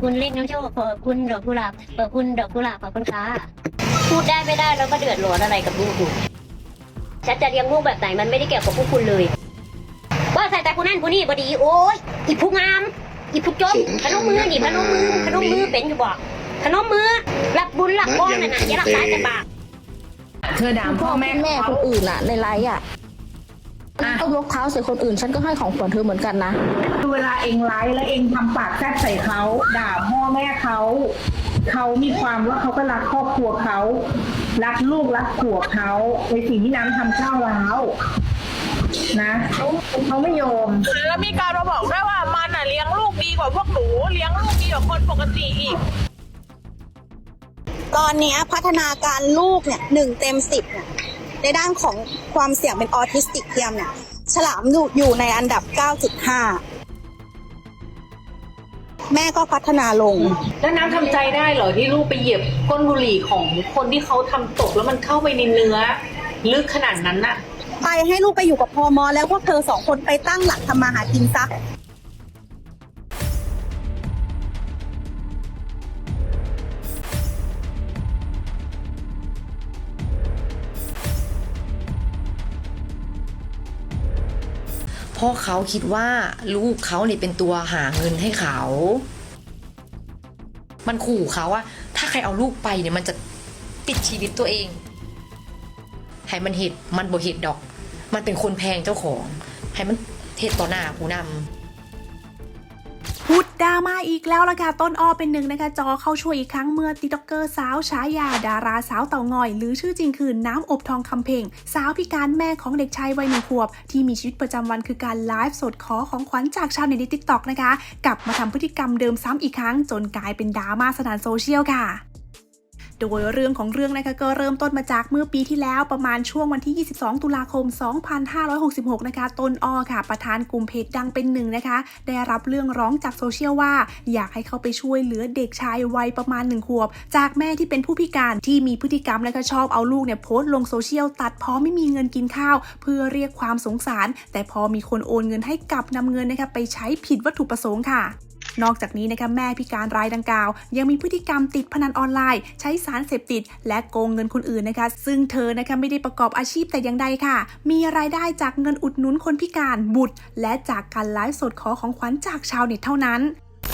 ขอบคุณเลขน้ำโชคขอบคุณดอกกุหลาบขอบคุณดอกกุหลาบขอบคุณค่ะพูดได้ไม่ได้แล้วก็เดือดร้อนอะไรกับลูกอยู่ฉันจะเลี้ยงลูกแบบไหนมันไม่ได้เกี่ยวกับพวกคุณเลยว่าใส่แต่คนนั้นคนนี้บดีโอ้ยอีผู้งามอีผู้จบขนมมือนี่ขนมมือขนมมือเป็นอยู่บ่ขนมมือรับบุญรับก้อนน่ะนะอย่ารักษาแต่บาปเธอด่าพ่อแม่แม่เขาคนอื่นอะในไลฟ์อะ อะต้องยกเท้าใส่คนอื่น ฉันก็ให้ของขวัญเธอเหมือนกันนะคือเวลาเองไลฟ์แล้วเองทำปากแซดใส่เขาด่าพ่อแม่เขาเขามีความว่าเขาก็รักครอบครัวเขารักลูกรักผัวเขาในสิ่งที่น้ำทำก้าวร้าวนะเขาไม่ยอมแล้วมีการมาบอกด้วยว่ามันอะเลี้ยงลูกดีกว่าพวกหนูเลี้ยงลูกดีกว่าคนปกติอีก ตอนเนี้ยพัฒนาการลูกเนี่ยหนึ่งเต็มสิบเนี่ย ในด้านของความเสี่ยงเป็นออทิสติกเทียมเนี่ยฉลามอยู่อยู่ในอันดับ 9.5 แม่ก็พัฒนาลง แล้วน้ำทำใจได้เหรอที่ลูกไปเหยียบก้นบุหรี่ของคนที่เขาทำตกแล้วมันเข้าไปในเนื้อ ลึกขนาดนั้นน่ะไปให้ลูกไปอยู่กับพอมอแล้วพวกเธอสองคนไปตั้งหลักทำมาหากินซะ ราะเขาคิดว่าลูกเขาเนี่ยเป็นตัวหาเงินให้เขา มันขู่เขาว่า ถ้าใครเอาลูกไปเนี่ยมันจะปิดชีวิตตัวเองให้มันเหตุมันบ่เหตุดอก มันเป็นคนแพงเจ้าของให้มันเหตุต่อหน้าผู้นำ ดราม่าอีกแล้วละค่ะต้นอ้อเป็นหนึ่งนะคะ จอเข้าช่วยอีกครั้งเมื่อติ๊กเกอร์สาวฉายา ดาราสาวเต่างอย หรือชื่อจริงคือน้ำอบทองคำเพ่งสาวพิการแม่ของเด็กชายวัยหนึ่งขวบ ที่มีชีวิตประจำวันคือการไลฟ์สดขอของขวัญจากชาวเน็ตในติ๊กต็อกนะคะ กลับมาทำพฤติกรรมเดิมซ้ำอีกครั้ง จนกลายเป็นดราม่าสนานโซเชียลค่ะ โดยเรื่องของเรื่องนะคะก็เริ่มต้นมาจากเมื่อปีที่แล้วประมาณช่วงวันที่ 22 ตุลาคม 2566 นะคะตนอค่ะ ประธานกลุ่มเพจดังเป็นหนึ่งนะคะ ได้รับเรื่องร้องจากโซเชียลว่า อยากให้เขาไปช่วยเหลือเด็กชายวัยประมาณหนึ่งขวบ จากแม่ที่เป็นผู้พิการที่มีพฤติกรรมและก็ชอบเอาลูกเนี่ยโพสต์ลงโซเชียลตัดเพอไม่มีเงินกินข้าว เพื่อเรียกความสงสาร แต่พอมีคนโอนเงินให้กลับนำเงินนะคะไปใช้ผิดวัตถุประสงค์ค่ะ นอกจากนี้นะคะแม่พิการรายดังกล่าว ยังมีพฤติกรรมติดพนันออนไลน์ ใช้สารเสพติด และโกงเงินคนอื่นนะคะ ซึ่งเธอนะคะไม่ได้ประกอบอาชีพแต่อย่างใดค่ะ มีรายได้จากเงินอุดหนุนคนพิการบุตร และจากการไลฟ์สดขอของขวัญจากชาวเน็ตเท่านั้น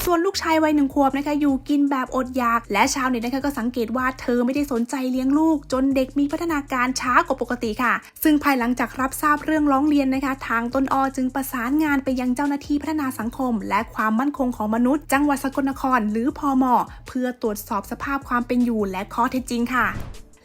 ส่วนลูกชายวัยหนึ่งขวบนะคะอยู่กินแบบอดอยาก และชาวเน็ตนะคะก็สังเกตว่าเธอไม่ได้สนใจเลี้ยงลูก จนเด็กมีพัฒนาการช้ากว่าปกติค่ะ ซึ่งภายหลังจากรับทราบเรื่องร้องเรียนนะคะ ทางต้นอจึงประสานงานไปยังเจ้าหน้าที่พัฒนาสังคม และความมั่นคงของมนุษย์ จังหวัดสกลนคร หรือพอมเพื่อตรวจสอบสภาพความเป็นอยู่และข้อเท็จจริงค่ะ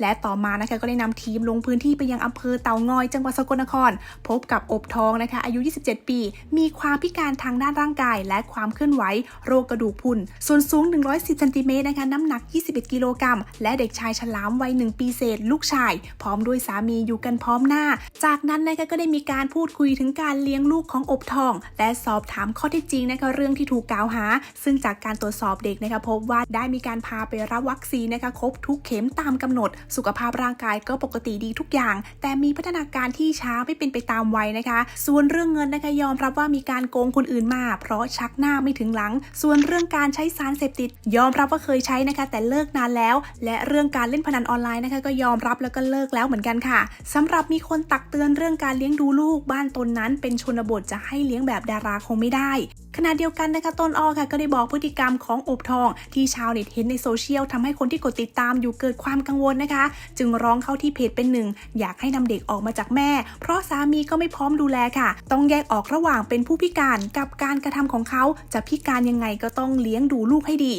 และต่อมานะคะก็ได้นำทีมลงพื้นที่ไปยังอำเภอเต่างอยจังหวัดสกลนคร พบกับอบทองนะคะอายุ 27 ปี มีความพิการทางด้านร่างกาย และความเคลื่อนไหว โรคกระดูกพุนส่วนสูง 110เซนติเมตรนะคะน้ำหนัก 21 กิโลกรัม และเด็กชายฉลามวัย 1 ปีเศษ ลูกชาย พร้อมด้วยสามีอยู่กันพร้อมหน้า จากนั้นนะคะก็ได้มีการพูดคุยถึงการเลี้ยงลูกของอบทอง และสอบถามข้อเท็จจริงนะคะเรื่องที่ถูกกล่าวหา ซึ่งจากการตรวจสอบเด็กนะคะพบว่าได้มีการพาไปรับวัคซีนนะคะครบทุกเข็มตามกำหนดสุขภาพร่างกายก็ปกติดีทุกอย่าง แต่มีพัฒนาการที่ช้าไม่เป็นไปตามวัยนะคะ ส่วนเรื่องเงินนะคะยอมรับว่ามีการโกงคนอื่นมา เพราะชักหน้าไม่ถึงหลัง ส่วนเรื่องการใช้สารเสพติด ยอมรับว่าเคยใช้นะคะ แต่เลิกนานแล้ว และเรื่องการเล่นพนันออนไลน์นะคะ ก็ยอมรับแล้วก็เลิกแล้วเหมือนกันค่ะสำหรับมีคนตักเตือนเรื่องการเลี้ยงดูลูกบ้านตนนั้น เป็นชนบทจะให้เลี้ยงแบบดาราคงไม่ได้ขณะเดียวกันนะคะต้นอ้อค่ะก็ได้บอกพฤติกรรมของอบทอง ที่ชาวเน็ตเห็นในโซเชียลทำให้คนที่กดติดตามอยู่เกิดความกังวลนะคะ จึงร้องเข้าที่เพจเป็นหนึ่ง อยากให้นำเด็กออกมาจากแม่ เพราะสามีก็ไม่พร้อมดูแลค่ะ ต้องแยกออกระหว่างเป็นผู้พิการกับการกระทำของเขาจะพิการยังไงก็ต้องเลี้ยงดูลูกให้ดี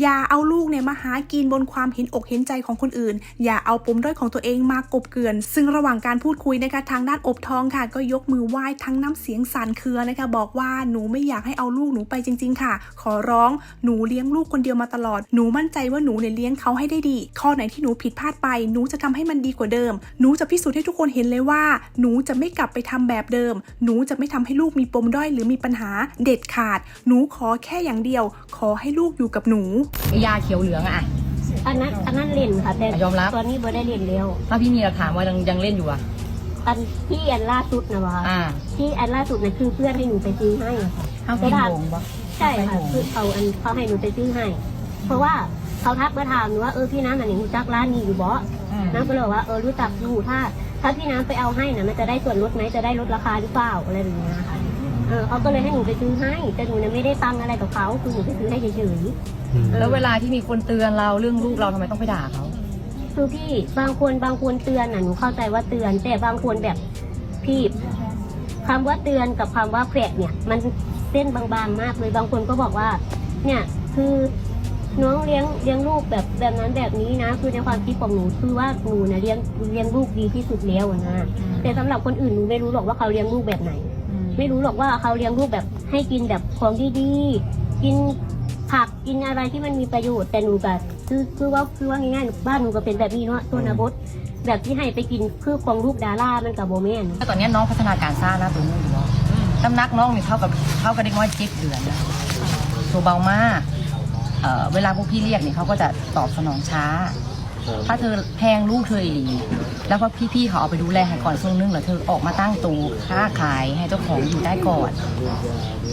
อย่าเอาลูกเนี่ยมาหากินบนความเห็นอกเห็นใจของคนอื่น อย่าเอาปมด้อยของตัวเองมากบเกลื่อน ซึ่งระหว่างการพูดคุยนะคะทางด้านอบทองค่ะ ก็ยกมือไหว้ทั้งน้ำเสียงสั่นเครือนะคะบอกว่าหนูไม่อยากให้เอาลูกหนูไปจริง ๆ ค่ะ ขอร้องหนูเลี้ยงลูกคนเดียวมาตลอด หนูมั่นใจว่าหนูเนี่ยเลี้ยงเขาให้ได้ดี ข้อไหนที่หนูผิดพลาดไป หนูจะทำให้มันดีกว่าเดิม หนูจะพิสูจน์ให้ทุกคนเห็นเลยว่า หนูจะไม่กลับไปทำแบบเดิม หนูจะไม่ทำให้ลูกมีปมด้อยหรือมีปัญหาเด็ดขาด หนูขอแค่อย่างเดียว ขอให้ลูกอยู่กับหนูยาเขียวเหลืองอะอันนั้นอันนั้นเล่นค่ะแต่ยอมรับตอนนี้บ่ได้เล่นแล้วถ้าพี่มีหลักฐานว่ายังยังเล่นอยู่อะ อันที่อันล่าสุดนะวะอ่าที่อันล่าสุดนะคือเพื่อนให้หนูไปซื้อให้อะค่ะเขากินโงปะใช่ค่ะคือเขาอันเขาให้หนูไปซื้อให้ เพราะว่าเขาทักมาถามหนูว่าเออพี่น้ำอันนี้รู้จักร้านนี้อยู่บ่อืมน้ำก็เลยบอกว่าเออรู้จักอยู่ถ้า ถ้าพี่น้ำไปเอาให้นะมันจะได้ส่วนลดไหมจะได้ลดราคาหรือเปล่าอะไรแบบนี้ค่ะเออเขาก็เลยให้หนูไปซื้อให้แต่หนูเนี่ยไม่ได้ตังค์อะไรกับเขาคือหนูไปซื้อให้เฉยๆ แล้วเวลาที่มีคนเตือนเราเรื่องลูกเราทำไมต้องไปด่าเขา คือพี่บางคนบางคนเตือนน่ะหนูเข้าใจว่าเตือน แต่บางคนแบบพี่คำว่าเตือนกับคำว่าแขวะเนี่ย มันเส้นบางๆมากเลยบางคนก็บอกว่า เนี่ยคือน้องเลี้ยงเลี้ยงลูกแบบแบบนั้นแบบนี้นะ คือในความคิดของหนูคือว่าหนูเนี่ยเลี้ยงเลี้ยงลูกดีที่สุดแล้วนะแต่สำหรับคนอื่นหนูไม่รู้หรอกว่าเขาเลี้ยงลูกแบบไหน ไม่รู้หรอกว่าเขาเลี้ยงลูกแบบให้กินแบบของดีๆกินผักกินอะไรที่มันมีประโยชน์แต่หนูแบบ คือคือว่าคือว่าง่ายๆบ้านหนูก็เป็นแบบนี้เนาะตัวนาบดแบบที่ให้ไปกินคือของลูกดารามันกับโบแมนแต่ตอนนี้น้องพัฒนาการซ่านะตัวนู้นอยู่แล้วน้ำหนักน้องนี่เท่ากับเท่ากับเด็กน้อยเจ็ดเดือนนะตัวเบามากเอ่อเวลาพวกพี่เรียกนี่เขาก็จะตอบสนองช้า ถ้าเธอแพงลูกเธออีหลีแล้วก็พี่ๆเขาเอาไปดูแลให้ก่อนช่วงนึงแล้วเธอออกมาตั้งตัวค้าขายให้เจ้าของอยู่ได้ก่อน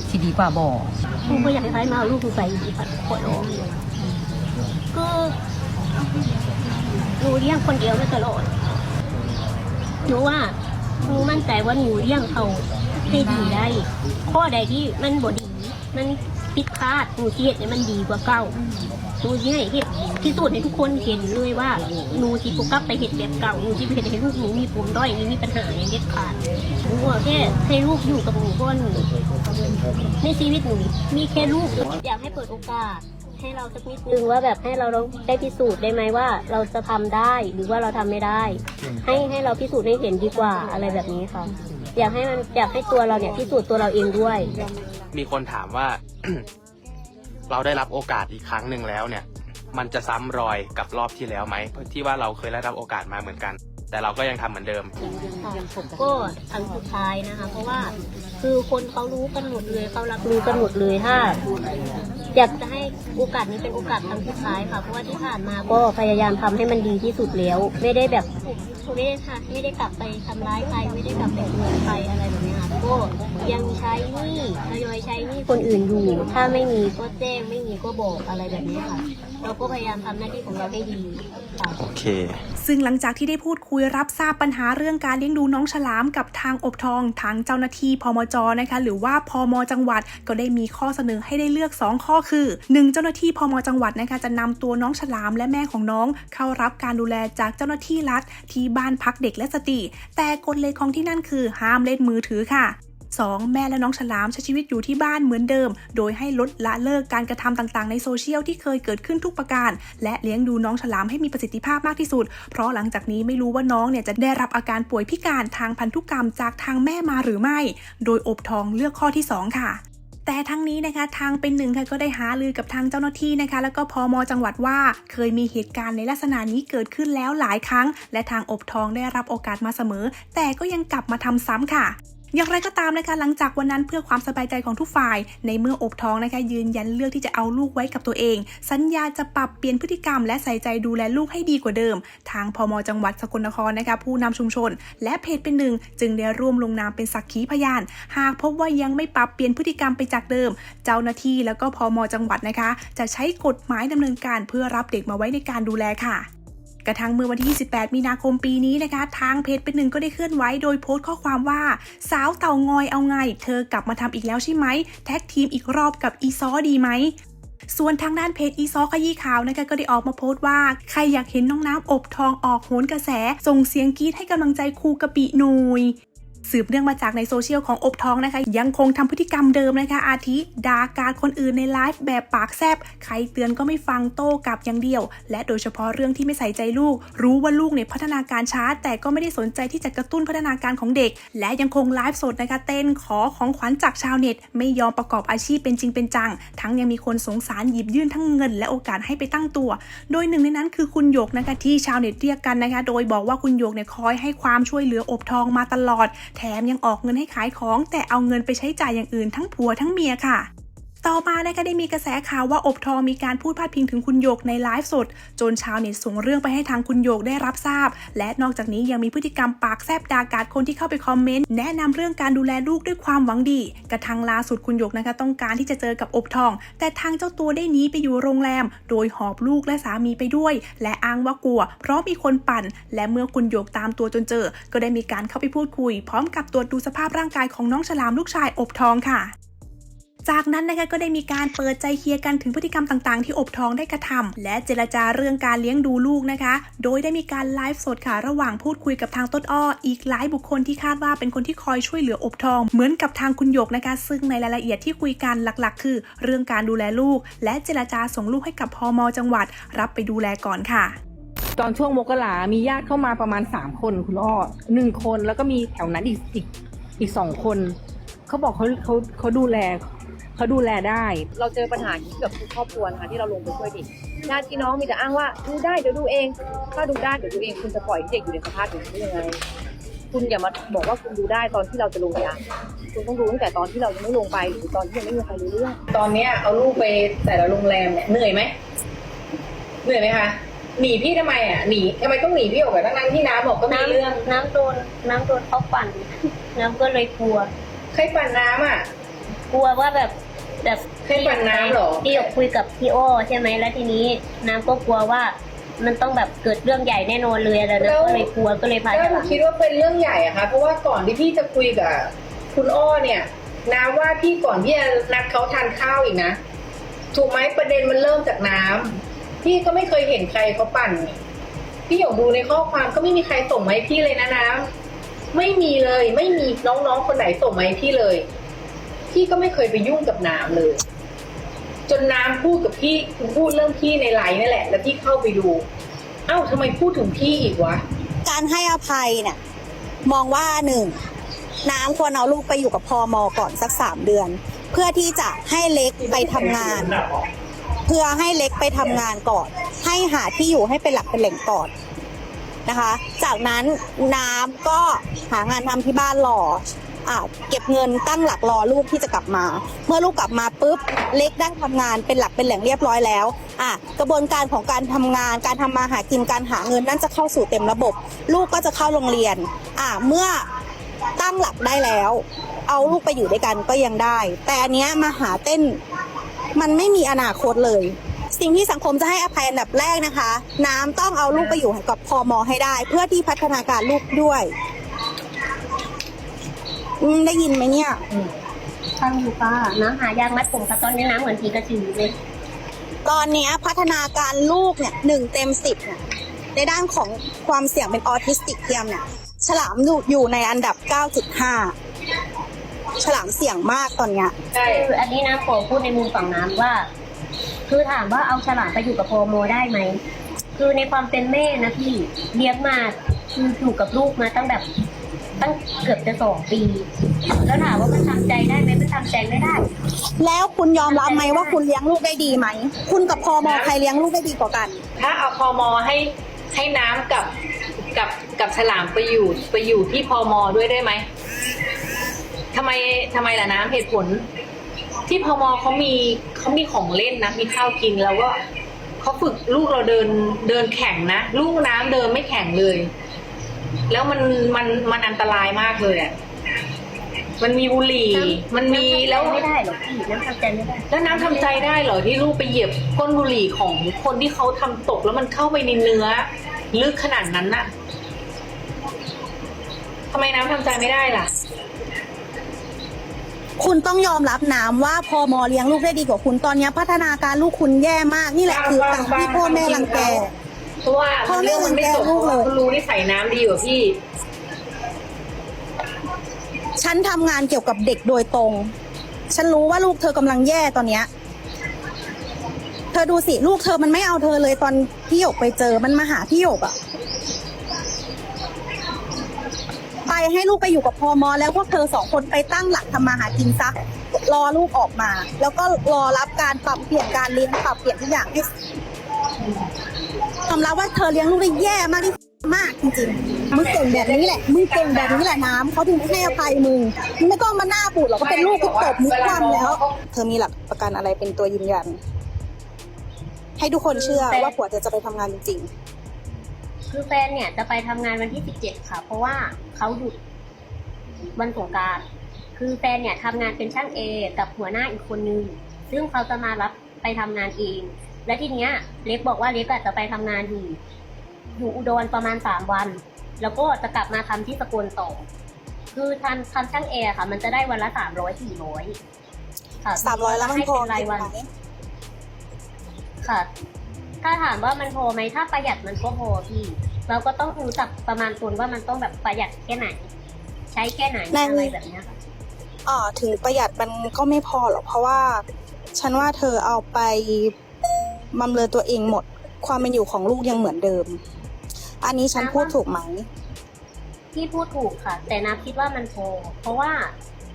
ที่ดีกว่าบอกครูก็อยากให้ใครมาเอาลูกหนูไปอีกค่ะขอร้อง คือหนูเลี้ยงคนเดียวมาตลอดหนูว่าหนูมั่นใจว่าหนูเลี้ยงเขาให้ดีได้ข้อใดที่มันบ่ดี มันผิดพลาดหนูสิเฮ็ดให้มันดีกว่าเก่าหนูสิให้เฮ็ดที่สุดให้ทุกคนเห็นเลยว่าหนูสิบ่กลับไปเฮ็ดแบบเก่าหนูสิบ่เฮ็ดให้ลูกหนูมีปมด้อยมีปัญหาอย่างเด็ดขาดหนูว่าแค่ให้ลูกอยู่กับหนูก่อนในชีวิตหนูมีแค่ลูกอยากให้เปิดโอกาส ให้เราสักนิดนึงว่าแบบให้เราลองได้พิสูจน์ได้ไหมว่าเราจะทำได้หรือว่าเราทำไม่ได้ ให้ให้เราพิสูจน์ให้เห็นดีกว่าอะไรแบบนี้ค่ะ อยากให้มันอยากให้ตัวเราเนี่ยพิสูจน์ตัวเราเองด้วย มีคนถามว่า เราได้รับโอกาสอีกครั้งหนึ่งแล้วเนี่ย มันจะซ้ำรอยกับรอบที่แล้วไหมที่ว่าเราเคยได้รับโอกาสมาเหมือนกันแต่เราก็ยังทำเหมือนเดิม ก็ครั้งสุดท้ายนะคะ เพราะว่าคือคนเขารู้กันหมดเลยเขารับรู้กันหมดเลยถ้า อยากจะให้โอกาสนี้เป็นโอกาสครั้งสุดท้ายค่ะ เพราะว่าที่ผ่านมาก็พยายามทำให้มันดีที่สุดแล้ว ไม่ได้แบบไม่ได้ค่ะไม่ได้กลับไปทำร้ายใครไม่ได้กลับไปเกลียดใครอะไรแบบนี้ค่ะก็ยังใช้หนี้ทยอยใช้หนี้คนอื่นอยู่ ถ้าไม่มีก็แจ้งไม่มีก็บอกอะไรแบบนี้ค่ะ เราก็พยายามทำหน้าที่ของเราให้ดีค่ะ โอเค ซึ่งหลังจากที่ได้พูดคุยรับทราบปัญหาเรื่องการเลี้ยงดูน้องฉลามกับทางอบทองทางเจ้าหน้าที่พมจนะคะ หรือว่าพมจังหวัดก็ได้มีข้อเสนอให้ได้เลือก 2 ข้อคือ 1. เจ้าหน้าที่พมจังหวัดนะคะจะนำตัวน้องฉลามและแม่ของน้อง เข้ารับการดูแลจากเจ้าหน้าที่รัฐที่บ้านพักเด็กและสตรีแต่กฎเหล็กของที่นั่นคือห้ามเล่นมือถือค่ะ 2. แม่และน้องฉลามใช้ชีวิตอยู่ที่บ้านเหมือนเดิม โดยให้ลดละเลิกการกระทำต่างๆ ในโซเชียลที่เคยเกิดขึ้นทุกประการ และเลี้ยงดูน้องฉลามให้มีประสิทธิภาพมากที่สุด เพราะหลังจากนี้ไม่รู้ว่าน้องเนี่ยจะได้รับอาการป่วยพิการทางพันธุกรรมจากทางแม่มาหรือไม่ โดยอบทองเลือกข้อที่ 2 ค่ะแต่ทั้งนี้นะคะทางเป็นหนึ่งค่ะก็ได้หาลือกับทางเจ้าหน้าที่นะคะ แล้วก็พอมจังหวัดว่าเคยมีเหตุการณ์ในลักษณะนี้เกิดขึ้นแล้วหลายครั้ง และทางอบทองได้รับโอกาสมาเสมอ แต่ก็ยังกลับมาทำซ้ำค่ะ อย่างไรก็ตามนะคะหลังจากวันนั้นเพื่อความสบายใจของทุกฝ่าย ในเมื่ออบท้องนะคะ ยืนยันเลือกที่จะเอาลูกไว้กับตัวเอง สัญญาจะปรับเปลี่ยนพฤติกรรม และใส่ใจดูแลลูกให้ดีกว่าเดิม ทางพมจังหวัดสกลนครนะคะ ผู้นำชุมชน และเพจเป็นหนึ่ง จึงได้ร่วมลงนามเป็นสักขีพยาน หากพบว่ายังไม่ปรับเปลี่ยนพฤติกรรมไปจากเดิม เจ้าหน้าที่แล้วก็พมจังหวัดนะคะ จะใช้กฎหมายดำเนินการเพื่อรับเด็กมาไว้ในการดูแลค่ะ กระทั่งเมื่อวันที่ 28 มีนาคมปีนี้นะคะ ทางเพจเป็นหนึ่งก็ได้เคลื่อนไหวโดยโพสต์ข้อความว่า สาวเต่างอยเอาไง เธอกลับมาทำอีกแล้วใช่ไหม แท็กทีมอีกรอบกับอีซอดีไหมส่วนทางด้านเพจอีซอขยี้ข่าวนะคะก็ได้ออกมาโพสต์ว่า ใครอยากเห็นน้องน้ำอบทองออกโหนกระแส ส่งเสียงกรี๊ดให้กำลังใจครูกะปิหนุย สืบเนื่องมาจากในโซเชียลของอบทองนะคะ ยังคงทำพฤติกรรมเดิมนะคะอาทิด่าการคนอื่นในไลฟ์แบบปากแซบใครเตือนก็ไม่ฟังโต้กลับอย่างเดียว และโดยเฉพาะเรื่องที่ไม่ใส่ใจลูก รู้ว่าลูกเนี่ยพัฒนาการช้า แต่ก็ไม่ได้สนใจที่จะกระตุ้นพัฒนาการของเด็ก และยังคงไลฟ์สดนะคะเต้นขอของขวัญจากชาวเน็ต ไม่ยอมประกอบอาชีพเป็นจริงเป็นจัง ทั้งยังมีคนสงสารหยิบยื่นทั้งเงิน และโอกาสให้ไปตั้งตัว โดยหนึ่งในนั้นคือคุณหยกนะคะที่ชาวเน็ตเรียกกันนะคะ โดยบอกว่าคุณหยกเนี่ยคอยให้ความช่วยเหลืออบทองมาตลอดแถมยังออกเงินให้ขายของ แต่เอาเงินไปใช้จ่ายอย่างอื่นทั้งผัวทั้งเมียค่ะ ต่อมานะคะได้มีกระแสข่าวว่าอบทองมีการพูดพาดพิงถึงคุณโยกในไลฟ์สด จนชาวเน็ตส่งเรื่องไปให้ทางคุณโยกได้รับทราบ และนอกจากนี้ยังมีพฤติกรรมปากแซบดากาดคนที่เข้าไปคอมเมนต์แนะนำเรื่องการดูแลลูกด้วยความหวังดี กระทั่งล่าสุดคุณโยกนะคะ ต้องการที่จะเจอกับอบทอง แต่ทางเจ้าตัวได้หนีไปอยู่โรงแรม โดยหอบลูกและสามีไปด้วย และอ้างว่ากลัว เพราะมีคนปั่น และเมื่อคุณโยกตามตัวจนเจอ ก็ได้มีการเข้าไปพูดคุย พร้อมกับตรวจดูสภาพร่างกายของน้องฉลามลูกชายอบทองค่ะ จากนั้นนะคะก็ได้มีการเปิดใจเคลียร์กันถึงพฤติกรรมต่างๆ ที่อบทองได้กระทำและเจรจาเรื่องการเลี้ยงดูลูกนะคะ โดยได้มีการไลฟ์สดค่ะระหว่างพูดคุยกับทางต้นอ้อ อีกหลายบุคคลที่คาดว่าเป็นคนที่คอยช่วยเหลืออบทอง เหมือนกับทางคุณหยกนะคะ ซึ่งในรายละเอียดที่คุยกันหลักๆ คือ เรื่องการดูแลลูก และเจรจาส่งลูกให้กับพมจังหวัด รับไปดูแลก่อนค่ะตอนช่วงมกรามีญาติเข้ามาประมาณสามคนคุณอ้อหนึ่งคนแล้วก็มีแถวนั้นอีกอีกอีกสองคน เขาบอกเขาเขาเขาดูแล เขาดูแลได้ เราเจอปัญหานี้เกือบทุกครอบครัวนะคะที่เราลงไปช่วยเด็กญาติพี่น้องมีแต่อ้างว่าดูได้เดี๋ยวดูเอง ถ้าดูได้เดี๋ยวดูเองคุณจะปล่อยให้เด็กอยู่ในสภาพอย่างนี้ได้ยังไงคุณอย่ามาบอกว่าคุณดูได้ตอนที่เราจะลงยาคุณต้องดูตั้งแต่ตอนที่เรายังไม่ลงไปหรือตอนที่ยังไม่มีใครรู้เรื่องตอนเนี้ยเอาลูกไปแต่ละโรงแรมเนี่ยเหนื่อยไหมเหนื่อยไหมคะหนีพี่ทำไมอะหนีทำไมต้องหนีพี่ออกไปทั้งๆที่น้ำบอกก็มีน้ำเรื่องน้ำโดนน้ำโดนเขาปั่น น้ำก็เลยกลัว ใครปั่นน้ำอะ กลัวว่าแบบ แบบเคยปั่นน้ำเหรอที่หยกคุยกับพี่โอใช่ไหมแล้วทีนี้น้ำก็กลัวว่า มันต้องแบบเกิดเรื่องใหญ่แน่นอนเลยอะไรแล้นะวก็เลยกลัวก็เลยพาแล้วฉหนูลามคิดว่าเป็นเรื่องใหญ่อะคะเพราะว่าก่อนที่พี่จะคุยกับคุณอ้อเนี่ย น้ำว่าพี่ก่อนที่จะนัดเขาทานข้าวอีกนะ ถูกไหมประเด็นมันเริ่มจากน้ำพี่ก็ไม่เคยเห็นใครเขาปั่น พี่หยกดูในข้อความก็ไม่มีใครส่งมาให้พี่เลยนะน้ำไม่มีเลย ไม่มีน้องๆคนไหนส่งมาให้พี่เลย พี่ก็ไม่เคยไปยุ่งกับน้ำเลย จนน้ำพูดกับพี่พูดเรื่องพี่ในไลน์นั่นแหละ แล้วพี่เข้าไปดู เอ้าทำไมพูดถึงพี่อีกวะ การให้อภัยเนี่ยมองว่าหนึ่งน้ำควรเอาลูกไปอยู่กับพอมก่อนสักสามเดือน เพื่อที่จะให้เล็กไปทำงาน เพื่อให้เล็กไปทำงานก่อน ให้หาที่อยู่ให้เป็นหลักเป็นแหล่งก่อนนะคะ จากนั้นน้ำก็หางานทำที่บ้านรอ อ่าเก็บเงินตั้งหลักรอลูกที่จะกลับมา เมื่อลูกกลับมาปุ๊บเล็กได้ทำงานเป็นหลักเป็นแหล่งเรียบร้อยแล้วอะกระบวนการของการทำงาน การทำมาหากินการหาเงินนั่นจะเข้าสู่เต็มระบบ ลูกก็จะเข้าโรงเรียนอะเมื่อตั้งหลักได้แล้ว เอาลูกไปอยู่ด้วยกันก็ยังได้ แต่อันเนี้ยมาหาเต้นมันไม่มีอนาคตเลย สิ่งที่สังคมจะให้อภัยอันดับแรกนะคะ น้ำต้องเอาลูกไปอยู่กับพอมอให้ได้ เพื่อที่พัฒนาการลูกด้วย อืมได้ยินไหมเนี่ย ฟังอยู่ป้าน้ำหายางมัดผมกับตอนนี้น้ำเหมือนผีกระสือเลยตอนเนี้ยพัฒนาการลูกเนี่ยหนึ่งเต็มสิบเนี่ยในด้านของความเสี่ยงเป็นออทิสติกเทียมเนี่ยฉลามอยู่อยู่ในอันดับ 9.5 ฉลามเสี่ยงมากตอนเนี้ย ใช่คืออันนี้น้ำขอพูดในมุมฝั่งน้ำว่า คือถามว่าเอาฉลามไปอยู่กับโพโมได้ไหม คือในความเป็นแม่นะพี่เลี้ยงมาคืออยู่กับลูกมาตั้งแบบ ตั้งเกือบจะสองปี แล้วถามว่ามันทำใจได้ไหมมันทำใจไม่ได้ แล้วคุณยอมรับไหมว่าคุณเลี้ยงลูกได้ดีไหม คุณกับพอมอใครเลี้ยงลูกได้ดีกว่ากัน ถ้าเอาพอมอให้ให้น้ำกับกับกับฉลามไปอยู่ไปอยู่ที่พอมอด้วยได้ไหมทำไมทำไมล่ะน้ำเหตุผล ที่พอมอเขามีเขามีของเล่นนะมีข้าวกินแล้วก็เขาฝึกลูกเราเดินเดินแข่งนะ ลูกน้ำเดินไม่แข่งเลย แล้วมันมันมันอันตรายมากเลยอะมันมีบุหรี่ มันมีแล้วไม่ได้หรอกพี่น้ำทำใจไม่ได้ แล้วน้ำทำใจได้เหรอที่ลูกไปเหยียบก้นบุหรี่ของคนที่เขาทำตกแล้วมันเข้าไปในเนื้อลึกขนาดนั้นน่ะทำไมน้ำทำใจไม่ได้ล่ะ คุณต้องยอมรับน้ำว่าพอมอเลี้ยงลูกได้ดีกว่าคุณตอนเนี้ยพัฒนาการลูกคุณแย่มากนี่แหละคือการที่พ่อแม่รังแก เพราะว่าพ่อแม่เรื่องมันไม่จบรังแกลูกเลยเขารู้นิสัยน้ำดีกว่าพี่ ฉันทำงานเกี่ยวกับเด็กโดยตรง ฉันรู้ว่าลูกเธอกำลังแย่ตอนเนี้ย เธอดูสิลูกเธอมันไม่เอาเธอเลยตอนพี่หยกไปเจอมันมาหาพี่หยกอะไปให้ลูกไปอยู่กับพอมอแล้วพวกเธอสองคนไปตั้งหลักทำมาหากินซะรอลูกออกมา แล้วก็รอรับการปรับเปลี่ยนการเลี้ยงปรับเปลี่ยนทุกอย่างให้ ยอมรับว่าเธอเลี้ยงลูกได้แย่มากที่มากจริงๆมึงเก่งแบบนี้แหละ มึงเก่งแบบนี้แหละน้ำเขาถึงให้อภัยมึงมึงไม่ต้องมาหน้าบูดหรอกก็เป็นลูกก็ตบมุกคว่ำแล้ว เธอมีหลักประกันอะไรเป็นตัวยืนยัน ให้ทุกคนเชื่อว่าผัวเธอจะไปทำงานจริงคือแฟนเนี่ยจะไปทำงานวันที่สิบเจ็ดค่ะ เพราะว่าเขาหยุดวันสงกรารคือแฟนเนี่ยทำงานเป็นช่างเอกับหัวหน้าอีกคนนึง ซึ่งเขาจะมารับไปทำงานเอง และทีเนี้ยเล็กบอกว่าเล็กอะจะไปทำงานอยู่ อยู่อุดรประมาณสามวัน แล้วก็จะกลับมาทำที่สกลต่อ คือทำทำช่างแอร์ค่ะ มันจะได้วันละสามร้อยสี่ร้อยค่ะๆสามร้อยแล้วมันให้พอเป็นรายวันไหมค่ะ ถ้าถามว่ามันพอไหมถ้าประหยัดมันก็พอพี่ เราก็ต้องรู้จักประมาณตนว่ามันต้องแบบประหยัดแค่ไหน ใช้แค่ไหนอะไรแบบเนี้ยค่ะอ่าถึงประหยัดมันก็ไม่พอหรอกเพราะว่า ฉันว่าเธอเอาไป บำเรอตัวเองหมด ความเป็นอยู่ของลูกยังเหมือนเดิม อันนี้ฉันพูดถูกไหม พี่พูดถูกค่ะ แต่น้ำคิดว่ามันพอเพราะว่า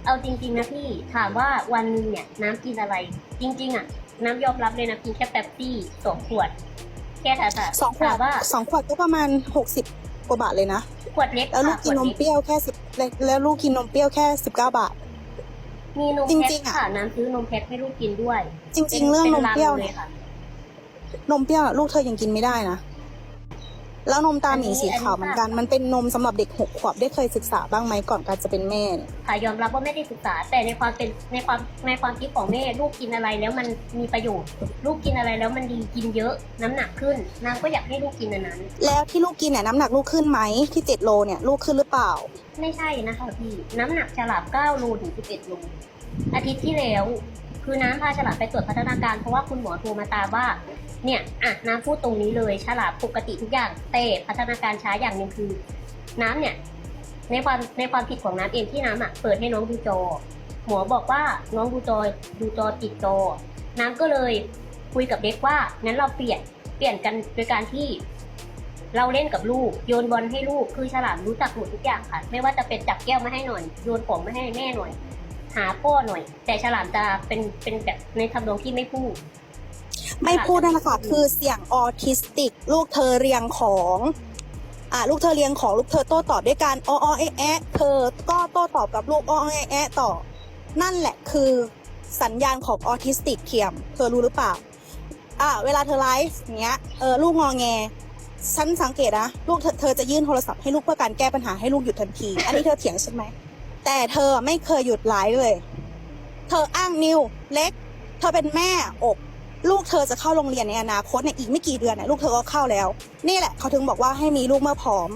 เอาจริงๆนะพี่ถามว่าวันหนึงเนี่ยน้ำกินอะไร จริง ๆ อะ น้ำยอมรับเลยนะกินแค่แป๊บซี่สองขวด แค่ถาถาสองขวถาดมว่าสองขวดก็ประมาณหกสิบกว่าบาทเลยนะขวดเล็กแล้วลูกค่ะกินนมขวดเปรี้ยวแค่สิบแล้วลูกกินนมเปรี้ยวแค่สิบเก้าบาทมีนมจริแพ็งคๆอะค่ะน้ำซื้อนมแพ็คให้ลูกกินด้วย จริง ๆ เรื่องนมเปรี้ยวป็เนี่ยลังลค่ะ นมเปรี้ยวอะลูกเธอยังกินไม่ได้นะ แล้วนมตาหมีสีขาวเหมือนกัน มันเป็นนมสำหรับเด็กหกขวบได้เคยศึกษาบ้างไหมก่อนการจะเป็นแม่เนี่ยค่ะยอมรับว่าไม่ได้ศึกษา แต่ในความเป็นในความในความคิดของแม่ ลูกกินอะไรแล้วมันมีประโยชน์ ลูกกินอะไรแล้วมันดีกินเยอะน้ำหนักขึ้นนางก็อยากให้ลูกกินอันนั้น แล้วที่ลูกกินเนี่ยน้ำหนักลูกขึ้นไหมที่เจ็ดโลเนี่ยลูกขึ้นหรือเปล่า ไม่ใช่นะคะพี่น้ำหนักฉลาบ9โลถึง11โลอาทิตย์ที่แล้วคือน้ำพาฉลาบไปตรวจพัฒนาการเพราะว่าคุณหมอโทรมาตามว่า เนี่ยอะน้ำพูดตรงนี้เลยฉลาบปกติทุกอย่างแต่พัฒนาการช้าอย่างหนึ่งคือ น้ำเนี่ยในความในความผิดของน้ำเองที่น้ำอะเปิดให้น้องดูจอหมอบอกว่าน้องดูจอดูจอติดจอน้ำก็เลยคุยกับเด็กว่างั้นเราเปลี่ยนเปลี่ยนกันโดยการที่ เราเล่นกับลูกโยนบอลให้ลูกคือฉลามรู้จักหมดทุกอย่างค่ะ ไม่ว่าจะเป็นจับแก้วมาให้หน่อยโยนของมาให้แม่หน่อย หาพ่อหน่อย แต่ฉลามจะเป็นเป็นแบบในทำนองที่ไม่พูด ไม่พูดนั่นแหละค่ะคือเสียงออทิสติก ลูกเธอเรียงของอ่าลูกเธอเรียงของลูกเธอโต้ตอบด้วยการอ้ออแอะแอะเธอก็โต้ตอบกับลูกอ้ออแอะแอะต่อ นั่นแหละคือสัญญาณของออทิสติกเทียม เธอรู้หรือเปล่าอ่าเวลาเธอไลฟ์อย่างเงี้ยเออลูกงอแงฉันสังเกตนะลูกเธอเธอจะยื่นโทรศัพท์ให้ลูกเพื่อการแก้ปัญหาให้ลูกหยุดทันที อันนี้เธอเถียงใช่ไหมแต่เธอไม่เคยหยุดไลฟ์เลย เธออ้างนิวเล็ก เธอเป็นแม่อก ลูกเธอจะเข้าโรงเรียนในอนาคตเนี่ยอีกไม่กี่เดือนเนี่ยลูกเธอก็เข้าแล้ว นี่แหละเขาถึงบอกว่าให้มีลูกเมื่อพร้อม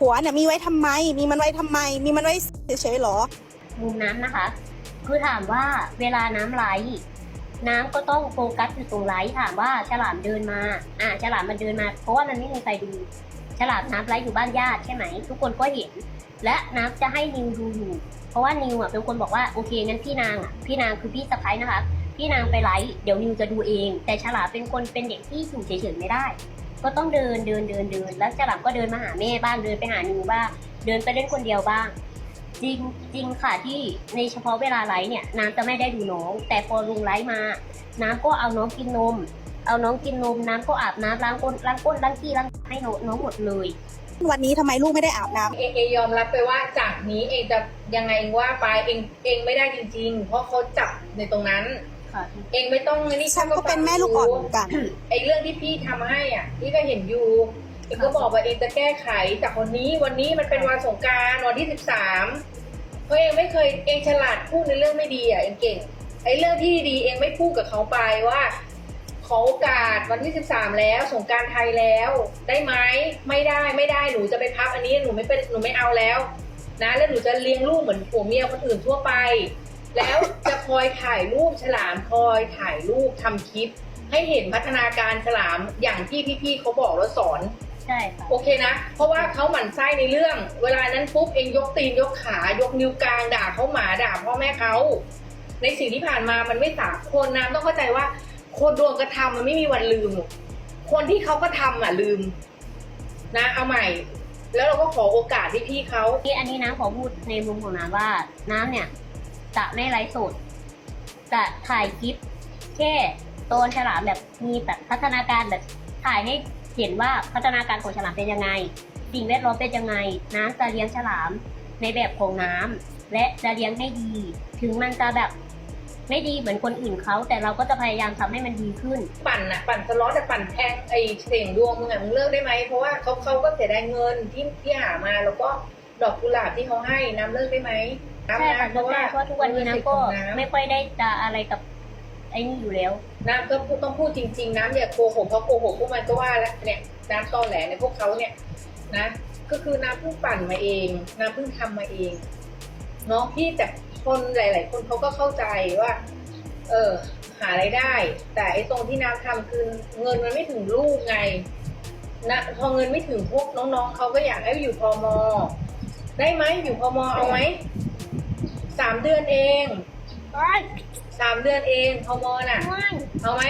หัวเนี่ยมีไว้ทำไม มีมันไว้ทำไม มีมันไว้เฉยๆหรอ มุมน้ำนะคะ คือถามว่าเวลาน้ำไหล น้ำก็ต้องโฟกัสอยู่ตรงไหลถามว่าฉลามเดินมา อ่าฉลามมันเดินมา เพราะว่ามันไม่มีใครดู ฉลามน้ำไหลอยู่บ้านญาติใช่ไหม ทุกคนก็เห็น และน้ำจะให้นิวดูอยู่ เพราะว่านิวอะเป็นคนบอกว่าโอเคงั้นพี่นางอะพี่นางคือพี่สะพ้ายนะคะ พี่นางไปไลฟ์เดี๋ยวนิวจะดูเอง แต่ฉลามเป็นคนเป็นเด็กที่อยู่เฉยๆไม่ได้ ก็ต้องเดินเดินเดินเดิน แล้วฉลามก็เดินมาหาแม่บ้างเดินไปหานิวบ้างเดินไปเล่นคนเดียวบ้าง จริงจริงค่ะที่ในเฉพาะเวลาไลฟ์เนี่ยน้ำจะไม่ได้ดูน้อง แต่พอลุงไลฟ์มา น้ำก็เอาน้องกินนม เอาน้องกินนมน้ำก็อาบน้ำล้างก้นล้างก้นล้างขี้ล้างให้น้องน้องหมดเลยวันนี้ทำไมลูกไม่ได้อาบน้ำเองเองยอมรับไปว่าจากนี้เองจะยังไงว่าไปเองเองไม่ได้จริง ๆ เพราะเขาจับในตรงนั้น ค่ะ เองไม่ต้องนี่ฉันก็เป็นแม่ลูกอ่อนเหมือนกัน ไอ้เรื่องที่พี่ทำให้อะพี่ก็เห็นอยู่เองก็บอกว่าเองจะแก้ไขจากวันนี้วันนี้มันเป็นวันสงกรารวันที่สิบสามเพราะเองไม่เคยเองฉลาดพูดในเรื่องไม่ดีอะเองเก่ง ไอ้เรื่องที่ดีเองไม่พูดกับเขาไปว่า ขอโอกาสวันที่สิบสามแล้วสงกรารไทยแล้ว ได้ไหมไม่ได้ไม่ได้หนูจะไปพักอันนี้หนูไม่เป็นหนูไม่เอาแล้ว นะแล้วหนูจะเลี้ยงลูกเหมือนผัวเมียคนอื่นทั่วไป แล้วจะคอยถ่ายรูปฉลามคอยถ่ายรูปทำคลิป ให้เห็นพัฒนาการฉลามอย่างที่พี่ๆเขาบอกแล้วสอน ใช่ค่ะ โอเคนะ เพราะว่าเขาหมั่นไส้ในเรื่อง เวลานั้นปุ๊บเองยกตีนยกขายกนิ้วกลางด่าเขาหมาด่าพ่อแม่เขาในสิ่งที่ผ่านมามันไม่สาคนน้ำต้องเข้าใจว่า คนโดนกระทำมันไม่มีวันลืมหรอกคนที่เขาก็ทำอะลืม นะ เอาใหม่ แล้วเราก็ขอโอกาสที่พี่เขา ที่อันนี้น้ำขอพูดในมุมของน้ำว่าน้ำเนี่ย จะไม่ไลฟ์สดจะถ่ายคลิปแค่ตอนฉลามแบบมีแบบพัฒนาการแบบถ่ายให้เห็นว่าพัฒนาการของฉลามเป็นยังไงสิ่งแวดล้อมเป็นยังไง น้ำจะเลี้ยงฉลามในแบบของน้ำและจะเลี้ยงให้ดี ถึงมันจะแบบไม่ดีเหมือนคนอื่นเขา แต่เราก็จะพยายามทำให้มันดีขึ้น ปั่นอะปั่นสล็อตแต่ปั่นแทงไอเสียงดวงมึงอะมึงเลิกได้ไหมเพราะว่าเขาเขาก็เสียดายเงินที่ที่หามาแล้วก็ ดอกกุหลาบที่เขาให้น้ำเลิกได้ไหมน้ำใช่นะค่ะเพราะว่าเพราะทุกวันนี้น้ำก็ไม่ค่อยได้จะอะไรกับไอ้นี่อยู่แล้ว น้ำก็พูดต้องพูดจริง ๆ น้ำอย่าโกหกเพราะโกหกพวกมันก็ว่าแล้วเนี่ยน้ำตอแหลในพวกเขาเนี่ยนะ ก็คือน้ำเพิ่งปั่นมาเอง น้ำเพิ่งทำมาเองเนาะพี่แต่คนหลาย ๆ คนเขาก็เข้าใจว่า เออหาไรายได้ แต่ไอ้ตรงที่น้ำทำคือเงินมันไม่ถึงลูกไงนะพอเงินไม่ถึงพวกน้องๆเขาก็อยากให้อยู่พอมอ ได้ไหมอยู่พอมอเอาไหมสามเดือนเองสามเดือนเองพอมอน่ะเอาไหม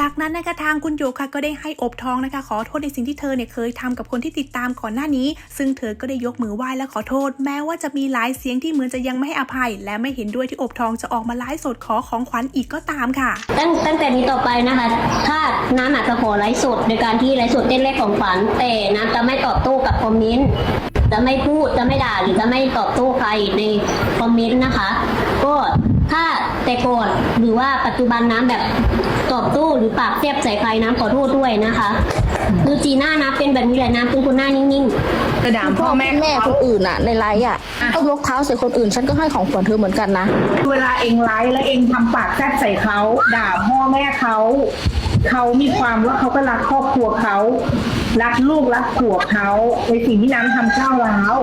จากนั้นนะคะทางคุณโยค่ะก็ได้ให้อบทองนะคะ ขอโทษในสิ่งที่เธอเนี่ยเคยทำกับคนที่ติดตามก่อนหน้านี้ ซึ่งเธอก็ได้ยกมือไหว้และขอโทษ แม้ว่าจะมีหลายเสียงที่เหมือนจะยังไม่ให้อภัย และไม่เห็นด้วยที่อบทองจะออกมาไลฟ์สดขอของขวัญอีกก็ตามค่ะ ตั้งตั้งแต่นี้ต่อไปนะคะ ถ้าน้ำอาจจะขอไลฟ์สดโดยการที่ไลฟ์สดเต้นเลขของฝันแต่น้ำจะไม่ตอบโต้กับคอมเมนต์ จะไม่พูดจะไม่ด่าหรือจะไม่ตอบโต้ใครในคอมเมนต์นะคะ ก็ ถ้าแต่ก่อนหรือว่าปัจจุบันน้ำแบบตอบโต้หรือปากเสียบใส่ใครน้ำขอโทษด้วยนะคะคือจีน่าน้ำเป็นแบบนี้แหละน้ำเป็นคนหน้านิ่งๆจะด่าพ่อแม่แม่คนอื่นอะในไลฟ์อะต้องยกเท้าใส่คนอื่น ฉันก็ให้ของขวัญเธอเหมือนกันนะ เวลาเองไลฟ์แล้วเองทำปากแซดใส่เขาด่าพ่อแม่เขาเขามีความว่าเขาก็รักครอบครัวเขารักลูกรักผัวเขาในสิ่งที่น้ำทำก้าวร้าว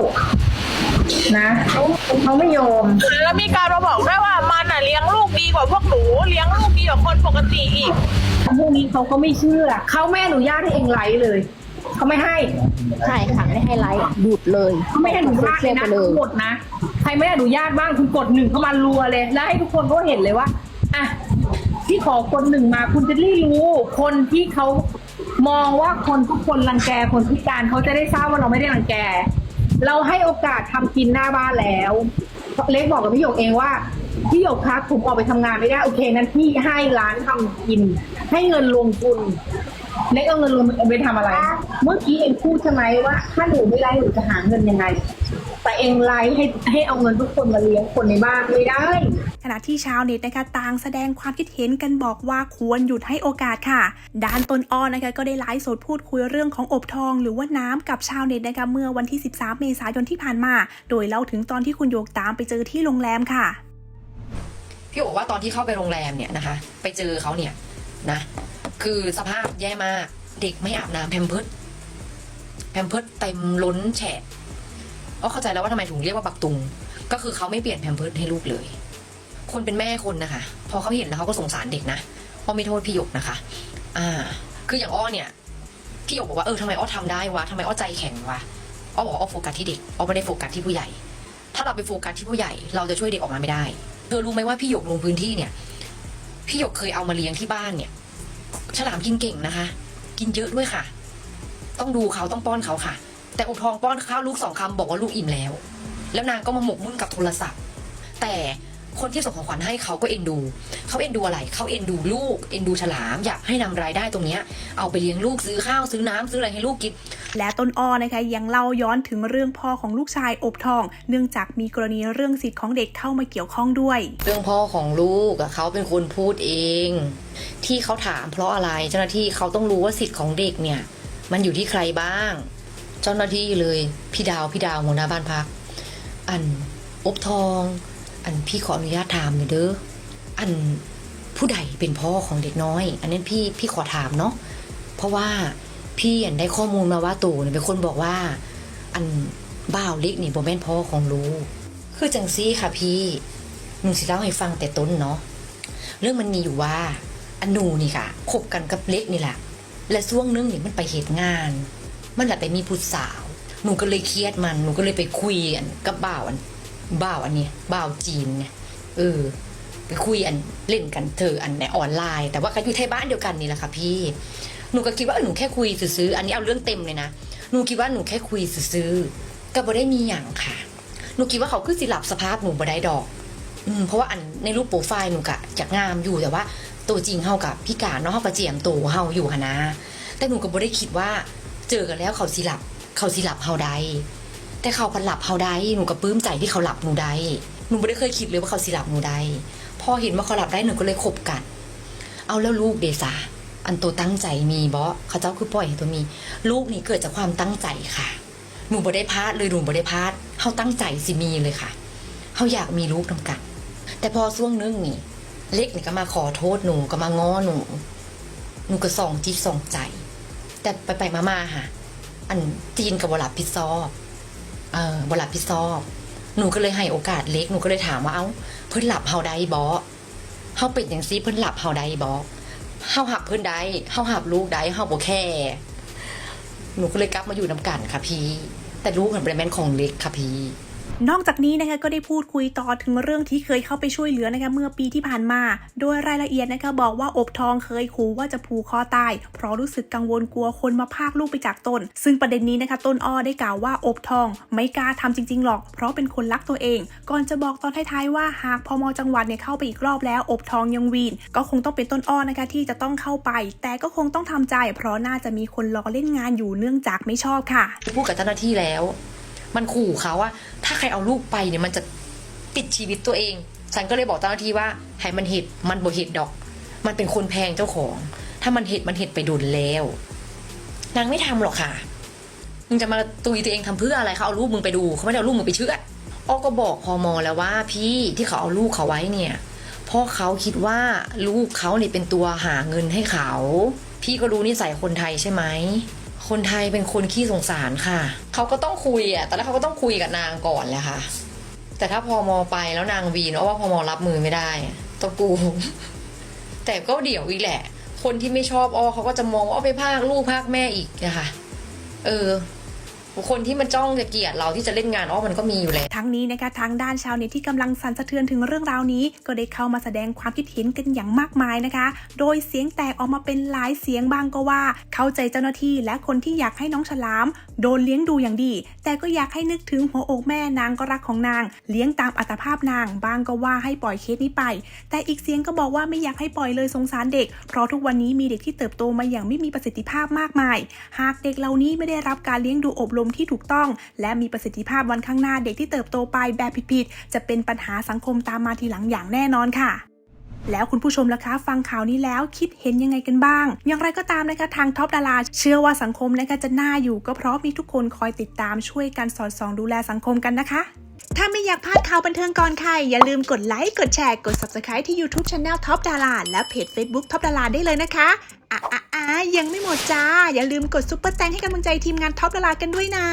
นะเขาไม่ยอมแล้วมีการมาบอกด้วยว่ามันอะเลี้ยงลูกดีกว่าพวกหนูเลี้ยงลูกดีกว่าคนปกติอีกพวกนี้เขาก็ไม่เชื่อเขาไม่อนุญาตให้เองไลฟ์เลยเขาไม่ให้ใช่ค่ะไม่ให้ไลฟ์หยุดเลยเขาไม่อนุญาตเลยนะไปเลยทั้งหมดนะใครไม่อนุญาตบ้างคุณกดหนึ่งเข้ามารัวเลย แล้วให้ทุกคนก็เห็นเลยว่าอะที่ขอกดหนึ่งมาคุณจะได้รู้คนที่เขามองว่าคนทุกคนรังแกคนพิการเขาจะได้ทราบว่าเราไม่ได้รังแก เราให้โอกาสทำกินหน้าบ้านแล้วเล็กบอกกับพี่หยกเองว่าพี่หยกครับผมออกไปทำงานไม่ได้โอเคนั้นพี่ให้ร้านทำกิน ให้เงินลงทุน เล็กเอาเงินลงไปทำอะไร เมื่อกี้เองพูดใช่ไหมว่า ถ้าหนูไม่ไลฟ์หนูจะหาเงินยังไงแต่ เองไลฟ์ให้ให้เอาเงินทุกคนมาเลี้ยงคนในบ้านไม่ได้ ขณะที่ชาวเน็ตนะคะต่างแสดงความคิดเห็นกันบอกว่าควรหยุดให้โอกาสค่ะด้านต้นอ้อนะคะก็ได้ไลฟ์สดพูดคุยเรื่องของอบทอง หรือว่าน้ำกับชาวเน็ตนะคะเมื่อวันที่ 13 เมษายนที่ผ่านมา โดยเล่าถึงตอนที่คุณโยกตามไปเจอที่โรงแรมค่ะพี่บอกว่าตอนที่เข้าไปโรงแรมเนี่ยนะคะ ไปเจอเขาเนี่ยนะ คือสภาพแย่มากเด็กไม่อาบน้ำแพมเพิร์ดแพมเพิร์ดเต็มล้นแฉะ ก็เข้าใจแล้วว่าทำไมถึงเรียกว่าบักตุง ก็คือเขาไม่เปลี่ยนแพมเพิร์ดให้ลูกเลย คนเป็นแม่คนนะคะ พอเขาเห็นแล้วเขาก็สงสารเด็กนะอ้อไม่โทษพี่หยกนะคะ อ่า คืออย่างอ้อเนี่ย พี่หยกบอกว่าเออทำไมอ้อทำได้วะทำไมอ้อใจแข็งวะ อ้อบอกว่าอ้อโฟกัสที่เด็ก อ้อไม่ได้โฟกัสที่ผู้ใหญ่ ถ้าเราไปโฟกัสที่ผู้ใหญ่ เราจะช่วยเด็กออกมาไม่ได้ เธอรู้ไหมว่าพี่หยกลงพื้นที่เนี่ย พี่หยกเคยเอามาเลี้ยงที่บ้านเนี่ย ฉลามกินเก่งนะคะ กินเยอะด้วยค่ะ ต้องดูเขาต้องป้อนเขาค่ะ แต่อบทองป้อนข้าวลูกสองคำบอกว่าลูกอิ่มแล้ว แล้วนางก็มาหมกมุ่นกับโทรศัพท์ แต่คนที่ส่งของขวัญให้เขาก็เอ็นดู เขาเอ็นดูอะไร เขาเอ็นดูลูก เอ็นดูฉลาม อยากให้นำรายได้ตรงเนี้ยเอาไปเลี้ยงลูกซื้อข้าวซื้อน้ำซื้ออะไรให้ลูกกิน และต้นอ้อนะคะยังเล่าย้อนถึงเรื่องพ่อของลูกชายอบทอง เนื่องจากมีกรณีเรื่องสิทธิ์ของเด็กเข้ามาเกี่ยวข้องด้วย เรื่องพ่อของลูกอะเขาเป็นคนพูดเอง ที่เขาถามเพราะอะไรเจ้าหน้าที่เขาต้องรู้ว่าสิทธิ์ของเด็กเนี่ย มันอยู่ที่ใครบ้าง เจ้าหน้าที่เลยพี่ดาวพี่ดาวหัวหน้าบ้านพัก อันอบทอง อันพี่ขออนุญาตถามหน่อยเด้ออันผู้ใดเป็นพ่อของเด็กน้อย อันนี้พี่พี่ขอถามเนาะเพราะว่าพี่อันได้ข้อมูลมาว่าตู่เนี่ยเป็นคนบอกว่า อันบ่าวเล็กนี่บ่แม่นพ่อของลูกคือจังซี่ค่ะพี่หนูสิเล่าให้ฟังแต่ต้นเนาะเรื่องมันมีอยู่ว่าอันหนูนี่ค่ะคบกันกับเล็กนี่แหละและช่วงนึงนี่มันไปเหตุงาน มันแหละไปมีผู้สาวหนูก็เลยเครียดมันหนูก็เลยไปคุยอันกับบ่าวอันบ่าวอันนี้บ่าวจีนเนี่ยเออไปคุยอันเล่นกันเธออันในออนไลน์ แต่ว่าก็อยู่ที่บ้านเดียวกันนี่แหละค่ะพี่หนูก็คิดว่าหนูแค่คุยซื้ออันนี้เอาเรื่องเต็มเลยนะหนูคิดว่าหนูแค่คุยซื้อก็บ่ได้มีอย่างค่ะหนูคิดว่าเขาคือสิหลับสภาพหนูบ่ได้ดอกอืมเพราะว่าอันในรูปโปรไฟล์หนูกะจากงามอยู่แต่ว่าตัวจริงเฮากับพี่กาเนาะเฮากับเจียมตัวเฮาอยู่หนนะแต่หนูก็บ่ได้คิดว่า เจอกันแล้วเขาสิหลับ เขาสิหลับเฮาได้แต่เขาพันหลับเฮาได้หนูก็ปลื้มใจที่เขาหลับหนูได้หนูไม่ได้เคยคิดเลยว่าเขาสิหลับหนูได้พอเห็นว่าเขาหลับได้หนูก็เลยคบกัน เอาแล้วลูกเดซ่าอันตัวตั้งใจมีบอเขาเจ้าคือปล่อยให้ตัวมี ลูกนี่เกิดจากความตั้งใจค่ะ หนูบ่ได้พลาดเลยหนูบ่ได้พลาดเขาตั้งใจสิมีเลยค่ะเขาอยากมีลูกนำกัน แต่พอช่วงนึงนี่เล็กนี่ก็มาขอโทษหนูก็มาง้อหนู หนูก็ส่องจิตส่องใจ แต่ไปไปมามาค่ะ อันจีนกับบลับผิดซอบ เออบลับผิดซอบ หนูก็เลยให้โอกาสเล็ก หนูก็เลยถามว่าเอ้า เพิ่นหลับเฮาได้บอเฮาเป็นอย่างซีเพิ่นหลับเฮาได้บอเฮาหับเพิ่นได้เฮาหับลูกได้เฮาบ่แค่หนูก็เลยกลับมาอยู่น้ำกันค่ะพี่ แต่ลูกมันเป็นแม่นของเล็กค่ะพี่ นอกจากนี้นะคะก็ได้พูดคุยต่อถึงเรื่องที่เคยเข้าไปช่วยเหลือนะคะเมื่อปีที่ผ่านมา โดยรายละเอียดนะคะบอกว่าอบทองเคยขู่ว่าจะผูกคอตาย เพราะรู้สึกกังวลกลัวคนมาพากลูกไปจากตน ซึ่งประเด็นนี้นะคะต้นอ้อได้กล่าวว่าอบทอง ไม่กล้าทำจริง ๆ หรอก เพราะเป็นคนรักตัวเอง ก่อนจะบอกตอนท้ายๆว่าหากพมจังหวัดเนี่ยเข้าไปอีกรอบแล้ว อบทองยังวีนก็คงต้องเป็นต้นอ้อนะคะที่จะต้องเข้าไป แต่ก็คงต้องทำใจ เพราะน่าจะมีคนรอเล่นงานอยู่เนื่องจากไม่ชอบค่ะ พูดกับเจ้าหน้าที่แล้ว มันขู่เขาว่า ถ้าใครเอาลูกไปเนี่ยมันจะปิดชีวิตตัวเอง ฉันก็เลยบอกเจ้าหน้าที่ว่าให้มันเห็ดมันบ่เห็ดดอก มันเป็นคนแพงเจ้าของ ถ้ามันเห็ดมันเห็ดไปดุนแล้วนางไม่ทำหรอกค่ะมึงจะมาตุยตัวเองทำเพื่ออะไรเขาเอาลูกมึงไปดูเขาไม่ได้เอาลูกมึงไปเชื่ออ้อก็บอกพอมอแล้วว่าพี่ที่เขาเอาลูกเขาไว้เนี่ยพราะเขาคิดว่าลูกเขาเนี่ยเป็นตัวหาเงินให้เขา พี่ก็รู้นิสัยคนไทยใช่ไหม คนไทยเป็นคนขี้สงสารค่ะ เขาก็ต้องคุยอะตอนแรกเขาก็ต้องคุยกับนางก่อนแหละค่ะ แต่ถ้าพอมอไปแล้วนางวีนเอาว่าพอมอรับมือไม่ได้ตะต้องกูแต่ก็เดี๋ยวอีกแหละ คนที่ไม่ชอบอ้อเขาก็จะมองว่าอ้อไปพากลูกพากแม่อีกนะคะ เออ คนที่มันจ้องจะเกลียดเราที่จะเล่นงานอ้อมันก็มีอยู่แล้ว ทั้งนี้นะคะทางด้านชาวเน็ตที่กำลังสั่นสะเทือนถึงเรื่องราวนี้ ก็ได้เข้ามาแสดงความคิดเห็นกันอย่างมากมายนะคะ โดยเสียงแตกออกมาเป็นหลายเสียงบางก็ว่า เข้าใจเจ้าหน้าที่และคนที่อยากให้น้องฉลาม โดนเลี้ยงดูอย่างดี แต่ก็อยากให้นึกถึงหัวอกแม่นางก็รักของนาง เลี้ยงตามอัตภาพนางบางก็ว่าให้ปล่อยเคสนี้ไป แต่อีกเสียงก็บอกว่าไม่อยากให้ปล่อยเลยสงสารเด็ก เพราะทุกวันนี้มีเด็กที่เติบโตมาอย่างไม่มีประสิทธิภาพมากมาย หากเด็กเหล่านี้ไม่ได้รับการเลี้ยงดูอบรมที่ถูกต้อง และมีประสิทธิภาพวันข้างหน้าเด็กที่เติบโตไปแบบผิดๆจะเป็นปัญหาสังคมตามมาทีหลังอย่างแน่นอนค่ะแล้วคุณผู้ชมล่ะคะฟังข่าวนี้แล้วคิดเห็นยังไงกันบ้าง อย่างไรก็ตามนะคะทางท็อปดาราเชื่อว่าสังคมนะคะจะน่าอยู่ก็เพราะมีทุกคนคอยติดตามช่วยกันสอดส่องดูแลสังคมกันนะคะ ถ้าไม่อยากพลาดข่าวบันเทิงก่อนใคร อย่าลืมกดไลค์กดแชร์กด subscribe ที่ YouTube Channel Top ดาราและเพจ Facebook Top ดาราได้เลยนะคะอะอะอะยังไม่หมดจ้า อย่าลืมกดซุปเปอร์แตงให้กำลังใจทีมงานท็อปดารากันด้วยนะ